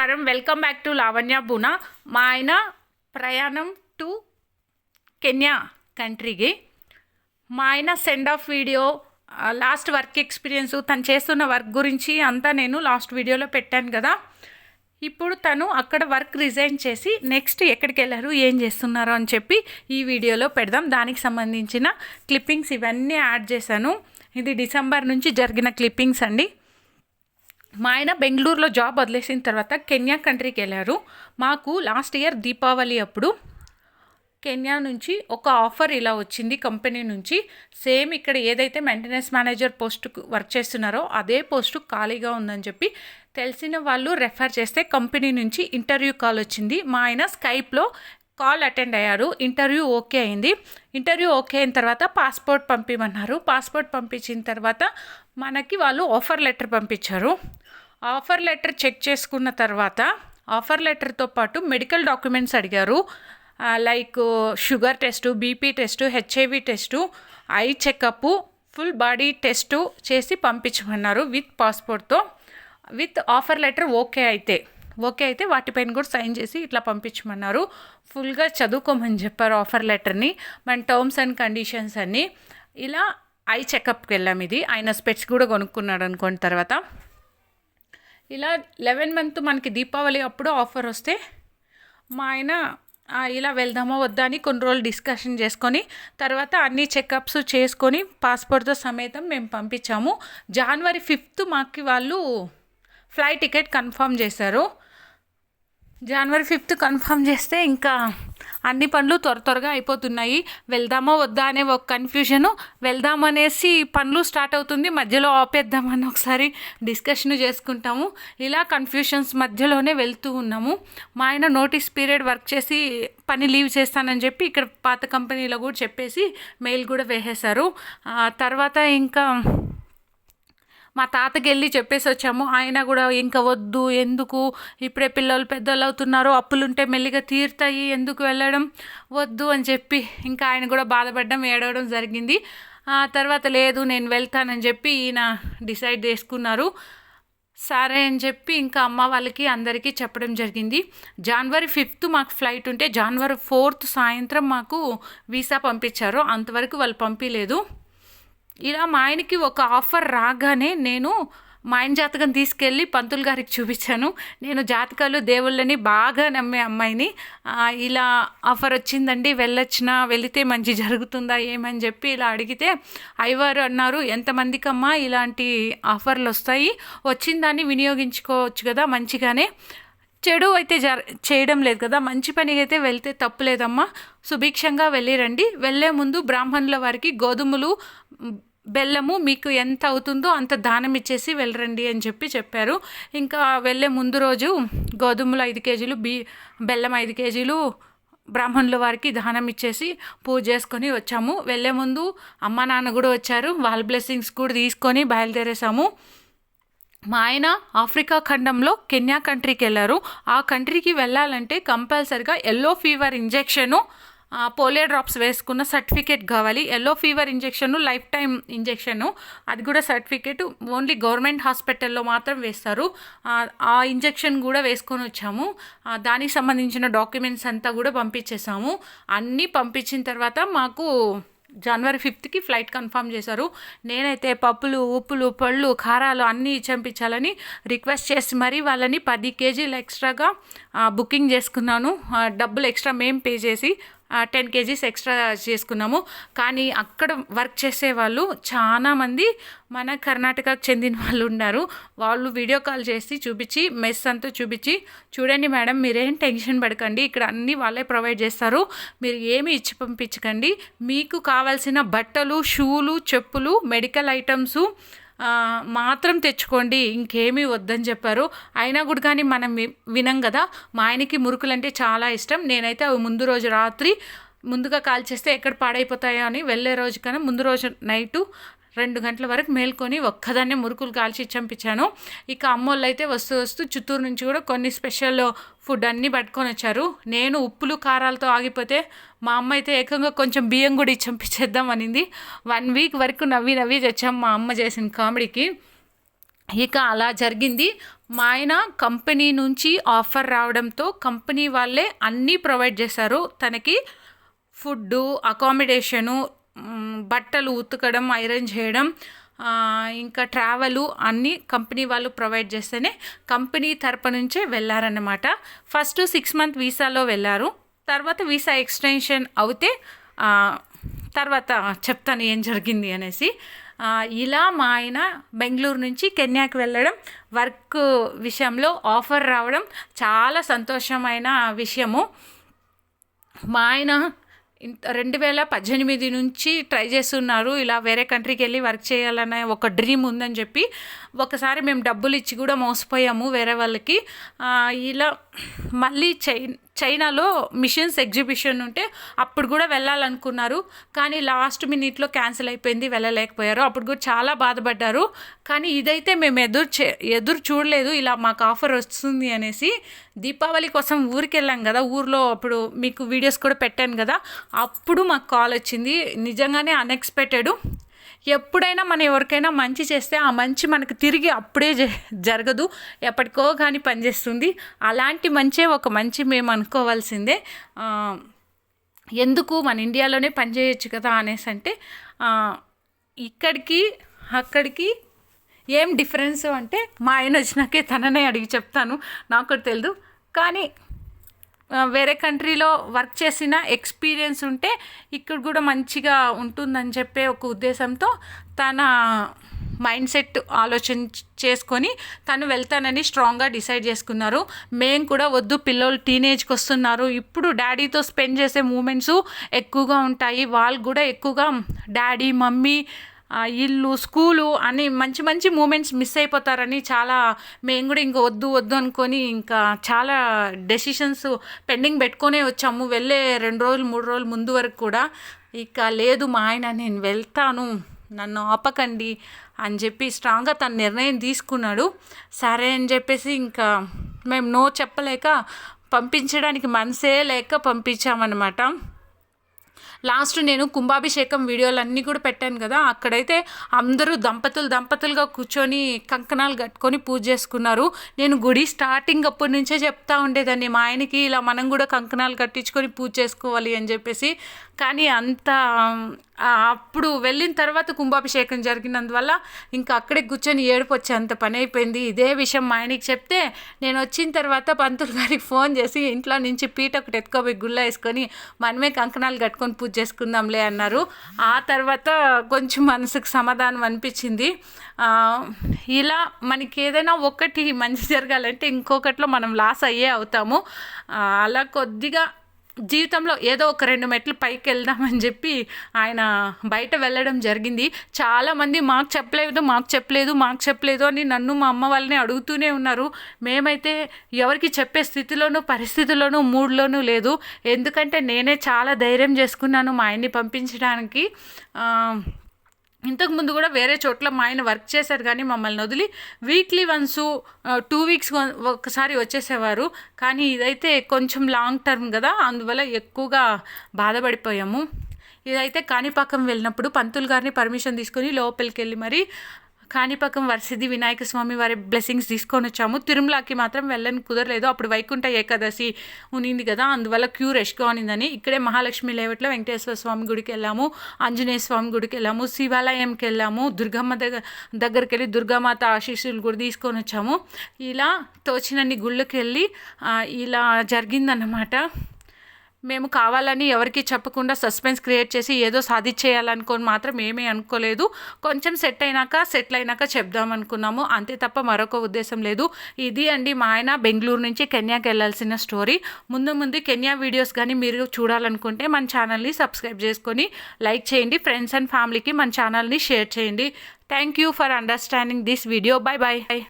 నమస్కారం. Welcome back to Lavanya బూనా. మా ఆయన ప్రయాణం టు కెన్యా కంట్రీకి మా ఆయన send off video last work experience తను చేస్తున్న వర్క్ గురించి అంతా నేను లాస్ట్ వీడియోలో పెట్టాను కదా. ఇప్పుడు తను అక్కడ వర్క్ రిజైన్ చేసి నెక్స్ట్ ఎక్కడికి వెళ్ళారు ఏం చేస్తున్నారు అని చెప్పి ఈ వీడియోలో పెడదాం. దానికి సంబంధించిన క్లిప్పింగ్స్ ఇవన్నీ యాడ్ చేశాను. ఇది డిసెంబర్ నుంచి జరిగిన క్లిప్పింగ్స్ అండి. మా ఆయన బెంగళూరులో జాబ్ వదిలేసిన తర్వాత కెన్యా కంట్రీకి వెళ్ళారు. మాకు లాస్ట్ ఇయర్ దీపావళి అప్పుడు కెన్యా నుంచి ఒక ఆఫర్ ఇలా వచ్చింది కంపెనీ నుంచి. సేమ్ ఇక్కడ ఏదైతే మెయింటెనెన్స్ మేనేజర్ పోస్ట్ వర్క్ చేస్తున్నారో అదే పోస్టు ఖాళీగా ఉందని చెప్పి తెలిసిన వాళ్ళు రెఫర్ చేస్తే కంపెనీ నుంచి ఇంటర్వ్యూ కాల్ వచ్చింది. మా ఆయన స్కైప్లో కాల్ అటెండ్ అయ్యారు. ఇంటర్వ్యూ ఓకే అయింది. ఇంటర్వ్యూ ఓకే అయిన తర్వాత పాస్పోర్ట్ పంపించమన్నారు పాస్పోర్ట్ పంపించిన తర్వాత మనకి వాళ్ళు ఆఫర్ లెటర్ పంపించారు. ఆఫర్ లెటర్ చెక్ చేసుకున్న తర్వాత ఆఫర్ లెటర్తో పాటు మెడికల్ డాక్యుమెంట్స్ అడిగారు. Like sugar test BP test HIV test eye checkup full body test చేసి పంపించమన్నారు విత్ పాస్పోర్ట్తో. విత్ ఆఫర్ లెటర్ ఓకే అయితే ఓకే అయితే వాటిపైన కూడా సైన్ చేసి ఇట్లా పంపించమన్నారు. ఫుల్గా చదువుకోమని చెప్పారు ఆఫర్ లెటర్ని. మన టర్మ్స్ అండ్ కండిషన్స్ అన్నీ. ఇలా ఐ చెకప్కి వెళ్ళాం ఇది. ఆయన స్పెట్స్ కూడా కొనుక్కున్నాడు అనుకోండి తర్వాత. ఇలా లెవెన్ మంత్ మనకి దీపావళి అప్పుడు ఆఫర్ వస్తే మా ఆయన ఇలా వెళ్దామా వద్దా అని కొన్ని రోజులు డిస్కషన్ చేసుకొని తర్వాత అన్ని చెకప్స్ చేసుకొని పాస్పోర్ట్తో సమేతం మేము పంపించాము. జనవరి ఫిఫ్త్ మాకు వాళ్ళు ఫ్లైట్ టికెట్ కన్ఫర్మ్ చేశారు. జనవరి ఫిఫ్త్ కన్ఫర్మ్ చేస్తే ఇంకా అన్ని పనులు త్వర త్వరగా అయిపోతున్నాయి. వెళ్దామా వద్దా అనే ఒక కన్ఫ్యూజను వెళ్దామనేసి పనులు స్టార్ట్ అవుతుంది. మధ్యలో ఆపేద్దామని ఒకసారి డిస్కషన్ చేసుకుంటాము. ఇలా కన్ఫ్యూషన్స్ మధ్యలోనే వెళ్తూ ఉన్నాము. మా ఆయన నోటీస్ పీరియడ్ వర్క్ చేసి పని లీవ్ చేస్తానని చెప్పి ఇక్కడ పాత కంపెనీలో కూడా చెప్పేసి మెయిల్ కూడా వేసేశారు. తర్వాత ఇంకా మా తాతకి వెళ్ళి చెప్పేసి వచ్చాము ఆయన కూడా ఇంకా వద్దు ఎందుకు ఇప్పుడే పిల్లలు పెద్దలు అవుతున్నారు అప్పులుంటే మెల్లిగా తీరుతాయి ఎందుకు వెళ్ళడం వద్దు అని చెప్పి ఇంకా ఆయన కూడా బాధపడడం ఏడవడం జరిగింది. ఆ తర్వాత లేదు నేను వెళ్తానని చెప్పి ఈయన డిసైడ్ చేసుకున్నారు. సరే అని చెప్పి ఇంకా అమ్మ వాళ్ళకి అందరికీ చెప్పడం జరిగింది. జనవరి ఫిఫ్త్ మాకు ఫ్లైట్ ఉంటే జనవరి ఫోర్త్ సాయంత్రం మాకు వీసా పంపించారు. అంతవరకు వాళ్ళు పంపించలేదు ఇలా మా ఆయనకి ఒక ఆఫర్ రాగానే నేను మా ఆయన జాతకం తీసుకెళ్ళి పంతులు గారికి చూపించాను. నేను జాతకాలు దేవుళ్ళని బాగా నమ్మే అమ్మాయిని. ఇలా ఆఫర్ వచ్చిందండి వెళ్ళొచ్చినా వెళితే మంచి జరుగుతుందా ఏమని చెప్పి ఇలా అడిగితే అయ్యవారు అన్నారు ఎంతమందికమ్మా ఇలాంటి ఆఫర్లు వస్తాయి? వచ్చిన దాన్ని వినియోగించుకోవచ్చు కదా మంచిగానే. చెడు అయితే జర చేయడం లేదు కదా మంచి పనికి అయితే వెళ్తే తప్పు లేదమ్మా. సుభిక్షంగా వెళ్ళిరండి. వెళ్ళే ముందు బ్రాహ్మణుల వారికి గోధుమలు బెల్లము మీకు ఎంత అవుతుందో అంత దానం ఇచ్చేసి వెళ్ళరండి అని చెప్పి చెప్పారు. ఇంకా వెళ్ళే ముందు రోజు గోధుమలు ఐదు కేజీలు బీ బెల్లం ఐదు కేజీలు బ్రాహ్మణుల వారికి దానం ఇచ్చేసి పూజ చేసుకొని వచ్చాము. వెళ్ళే ముందు అమ్మ నాన్న కూడా వచ్చారు. వాళ్ళ బ్లెస్సింగ్స్ కూడా తీసుకొని బయలుదేరేసాము. మా ఆయన ఆఫ్రికా ఖండంలో కెన్యా కంట్రీకి వెళ్ళారు. ఆ కంట్రీకి వెళ్ళాలంటే కంపల్సరిగా yellow fever injection polio drops వేసుకున్న సర్టిఫికేట్ కావాలి. Yellow fever injection life time injection అది కూడా సర్టిఫికేట్ ఓన్లీ గవర్నమెంట్ హాస్పిటల్లో మాత్రం వేస్తారు. ఆ, ఇంజెక్షన్ కూడా వేసుకొని వచ్చాము. దానికి సంబంధించిన డాక్యుమెంట్స్ అంతా కూడా పంపించేసాము అన్నీ పంపించిన తర్వాత మాకు జనవరి ఫిఫ్త్కి ఫ్లైట్ కన్ఫర్మ్ చేశారు. నేనైతే పప్పులు ఉప్పులు పళ్ళు కారాలు అన్నీ చంపించాలని రిక్వెస్ట్ చేసి మరీ వాళ్ళని పది కేజీలు ఎక్స్ట్రాగా బుకింగ్ చేసుకున్నాను. డబ్బులు ఎక్స్ట్రా మేము పే చేసి టెన్ కేజీస్ ఎక్స్ట్రా చేసుకున్నాము. కానీ అక్కడ వర్క్ చేసే వాళ్ళు చాలామంది మన కర్ణాటకకు చెందిన వాళ్ళు ఉన్నారు. వాళ్ళు వీడియో కాల్ చేసి చూపించి మెస్ అంతా చూపించి చూడండి మేడం మీరేం టెన్షన్ పడకండి. ఇక్కడ అన్నీ వాళ్ళే ప్రొవైడ్ చేస్తారు. మీరు ఏమి ఇచ్చి పంపించకండి. మీకు కావాల్సిన బట్టలు షూలు చెప్పులు మెడికల్ ఐటమ్స్ మాత్రం తెచ్చుకోండి ఇంకేమీ వద్దని చెప్పారు. అయినా కూడా కానీ మనం వినం కదా మా ఆయనకి మురుకులు అంటే చాలా ఇష్టం. నేనైతే అవి ముందు రోజు రాత్రి ముందుగా కాల్ చేస్తే ఎక్కడ పాడైపోతాయో అని వెళ్ళే రోజు కన్నా ముందు రోజు నైటు రెండు గంటల వరకు మేల్కొని ఒక్కదాన్నే మురుకులు కాల్చి చంపించాను. ఇక అమ్మోళ్ళు అయితే వస్తూ వస్తూ చిత్తూరు నుంచి కూడా కొన్ని స్పెషల్ ఫుడ్ అన్నీ పట్టుకొని వచ్చారు. నేను ఉప్పులు కారాలతో ఆగిపోతే మా అమ్మ అయితే ఏకంగా కొంచెం బియ్యం కూడా చంపించేద్దాం అనింది. వన్ వీక్ వరకు నవ్వి నవ్వి తెచ్చాం మా అమ్మ చేసిన కామెడీకి. ఇక అలా జరిగింది. మా ఆయన కంపెనీ నుంచి ఆఫర్ రావడంతో కంపెనీ వాళ్ళే అన్నీ ప్రొవైడ్ చేశారు. తనకి ఫుడ్డు అకామిడేషను బట్టలు ఉతకడం ఐరన్ చేయడం ఇంకా ట్రావెలు అన్నీ కంపెనీ వాళ్ళు ప్రొవైడ్ చేస్తేనే కంపెనీ తరపు నుంచే వెళ్ళారన్నమాట. ఫస్ట్ సిక్స్ మంత్ వీసాలో వెళ్ళారు. తర్వాత వీసా ఎక్స్టెన్షన్ అవుతే తర్వాత చెప్తాను ఏం జరిగింది అనేసి. ఇలా మా ఆయన బెంగళూరు నుంచి కెన్యాకి వెళ్ళడం వర్క్ విషయంలో ఆఫర్ రావడం చాలా సంతోషమైన విషయము. మా ఆయన రెండు వేల పద్దెనిమిది నుంచి ట్రై చేస్తున్నారు ఇలా వేరే కంట్రీకి వెళ్ళి వర్క్ చేయాలనే ఒక డ్రీమ్ ఉందని చెప్పి ఒకసారి మేము డబ్బులు ఇచ్చి కూడా మోసపోయాము వేరే వాళ్ళకి. ఇలా మళ్ళీ చై చైనాలో మిషన్స్ ఎగ్జిబిషన్ ఉంటే అప్పుడు కూడా వెళ్ళాలనుకున్నారు. కానీ లాస్ట్ మినిట్లో క్యాన్సిల్ అయిపోయింది వెళ్ళలేకపోయారు. అప్పుడు కూడా చాలా బాధపడ్డారు. కానీ ఇదైతే మేము ఎదురు చే ఎదురు చూడలేదు. ఇలా మాకు ఆఫర్ వస్తుంది అనేసి దీపావళి కోసం ఊరికి వెళ్ళాం కదా. ఊర్లో అప్పుడు మీకు వీడియోస్ కూడా పెట్టాను కదా. అప్పుడు మాకు కాల్ వచ్చింది. నిజంగానే అన్ఎక్స్పెక్టెడ్ ఎప్పుడైనా మనం ఎవరికైనా మంచి చేస్తే ఆ మంచి మనకు తిరిగి అప్పుడే జ- జరగదు ఎప్పటికో కానీ పనిచేస్తుంది. అలాంటి మంచే ఒక మంచి మేము అనుకోవాల్సిందే. ఎందుకు మన ఇండియాలోనే పనిచేయచ్చు కదా అనేసి అంటే ఇక్కడికి అక్కడికి ఏం డిఫరెన్స్ అంటే మా ఆయన వచ్చినాకే తననే అడిగి చెప్తాను. నాకు కూడా తెలియదు కానీ వేరే కంట్రీలో వర్క్ చేసిన ఎక్స్పీరియన్స్ ఉంటే ఇక్కడ కూడా మంచిగా ఉంటుందని చెప్పే ఒక ఉద్దేశంతో తన మైండ్ సెట్ ఆలోచన చేసుకొని తను వెళ్తానని స్ట్రాంగ్గా డిసైడ్ చేసుకున్నారు. మేము కూడా వద్దు పిల్లలు టీనేజ్కి వస్తున్నారు. ఇప్పుడు డాడీతో స్పెండ్ చేసే మూమెంట్స్ ఎక్కువగా ఉంటాయి. వాళ్ళు కూడా ఎక్కువగా డాడీ మమ్మీ ఇల్లు స్కూలు అని మంచి మంచి మూమెంట్స్ మిస్ అయిపోతారని చాలా మేము కూడా ఇంకా వద్దు వద్దు అనుకొని ఇంకా చాలా డెసిషన్స్ పెండింగ్ పెట్టుకొనే వచ్చాము. వెళ్ళే రెండు రోజులు మూడు రోజులు ముందు వరకు కూడా ఇక లేదు మా ఆయన నేను వెళ్తాను నన్ను ఆపకండి అని చెప్పి స్ట్రాంగ్గా తన నిర్ణయం తీసుకున్నాడు. సరే అని చెప్పేసి ఇంకా మేము నో చెప్పలేక పంపించడానికి మనసే లేక పంపించామన్నమాట. లాస్ట్ నేను కుంభాభిషేకం వీడియోలు అన్నీ కూడా పెట్టాను కదా అక్కడైతే అందరూ దంపతులు దంపతులుగా కూర్చొని కంకణాలు కట్టుకొని పూజ చేసుకున్నారు. నేను గుడి స్టార్టింగ్ అప్పటి నుంచే చెప్తా ఉండేదాన్ని మా ఆయనకి ఇలా మనం కూడా కంకణాలు కట్టించుకొని పూజ చేసుకోవాలి అని చెప్పేసి కానీ అంత అప్పుడు వెళ్ళిన తర్వాత కుంభాభిషేకం జరిగినందువల్ల ఇంకా అక్కడే కూర్చొని ఏడుపు వచ్చే అంత పని అయిపోయింది. ఇదే విషయం మా ఆయనకి చెప్తే నేను వచ్చిన తర్వాత పంతులు గారికి ఫోన్ చేసి ఇంట్లో నుంచి పీట ఒకటి ఎత్తుకోపోయి గుళ్ళ వేసుకొని మనమే కంకణాలు కట్టుకొని పూజ చేసుకుందాంలే అన్నారు. ఆ తర్వాత కొంచెం మనసుకు సమాధానం అనిపించింది. ఇలా మనకి ఏదైనా ఒకటి మంచి జరగాలంటే ఇంకొకటిలో మనం లాస్ అయ్యే అవుతాము. అలా కొద్దిగా జీవితంలో ఏదో ఒక రెండు మెట్లు పైకి వెళ్దామని చెప్పి ఆయన బయట వెళ్ళడం జరిగింది. చాలామంది మాకు చెప్పలేదు మాకు చెప్పలేదు మాకు చెప్పలేదు అని నన్ను మా అమ్మ వాళ్ళని అడుగుతూనే ఉన్నారు. మేమైతే ఎవరికి చెప్పే స్థితిలోనూ పరిస్థితిలోనూ మూడ్లోనూ లేదు. ఎందుకంటే నేనే చాలా ధైర్యం చేసుకున్నాను మా ఆయన్ని పంపించడానికి. ఇంతకుముందు ఇంతకు ముందు కూడా వేరే చోట్ల మా ఆయన వర్క్ చేశారు కానీ మమ్మల్ని వదిలి వీక్లీ వన్స్ టూ వీక్స్ ఒకసారి వచ్చేసేవారు. కానీ ఇదైతే కొంచెం లాంగ్ టర్మ్ కదా అందువల్ల ఎక్కువగా బాధపడిపోయాము. ఇదైతే కాణిపాకం వెళ్ళినప్పుడు పంతులు గారిని పర్మిషన్ తీసుకొని లోపలికి వెళ్ళి మరి కాణిపాకం వరసిద్ధి వినాయక స్వామి వారి బ్లెస్సింగ్స్ తీసుకొని వచ్చాము. తిరుమలకి మాత్రం వెళ్ళని కుదరలేదు. అప్పుడు వైకుంఠ ఏకాదశి ఉనింది కదా అందువల్ల క్యూ రష్గా ఉన్నిందని ఇక్కడే మహాలక్ష్మి లేవట్లో వెంకటేశ్వర స్వామి గుడికి వెళ్ళాము ఆంజనేయ స్వామి గుడికి వెళ్ళాము శివాలయంకి వెళ్ళాము దుర్గమ్మ దగ్గర దగ్గరికి వెళ్ళి దుర్గామాత ఆశీస్సులు కూడా తీసుకొని వచ్చాము. ఇలా తోచినన్ని గుళ్ళకి వెళ్ళి ఇలా జరిగిందన్నమాట. మేము కావాలని ఎవరికి చెప్పకుండా సస్పెన్స్ క్రియేట్ చేసి ఏదో సాధించేయాలనుకొని మాత్రం ఏమీ అనుకోలేదు. కొంచెం సెట్ అయినాక సెటిల్ అయినాక చెప్దాం అనుకున్నాము. అంతే తప్ప మరొక ఉద్దేశం లేదు. ఇది అండి మా ఆయన బెంగళూరు నుంచి కెన్యాకి వెళ్ళాల్సిన స్టోరీ. ముందు ముందు కెన్యా వీడియోస్ కానీ మీరు చూడాలనుకుంటే మన ఛానల్ని సబ్స్క్రైబ్ చేసుకొని లైక్ చేయండి. ఫ్రెండ్స్ అండ్ ఫ్యామిలీకి మన ఛానల్ని షేర్ చేయండి. Thank you for understanding this video. Bye bye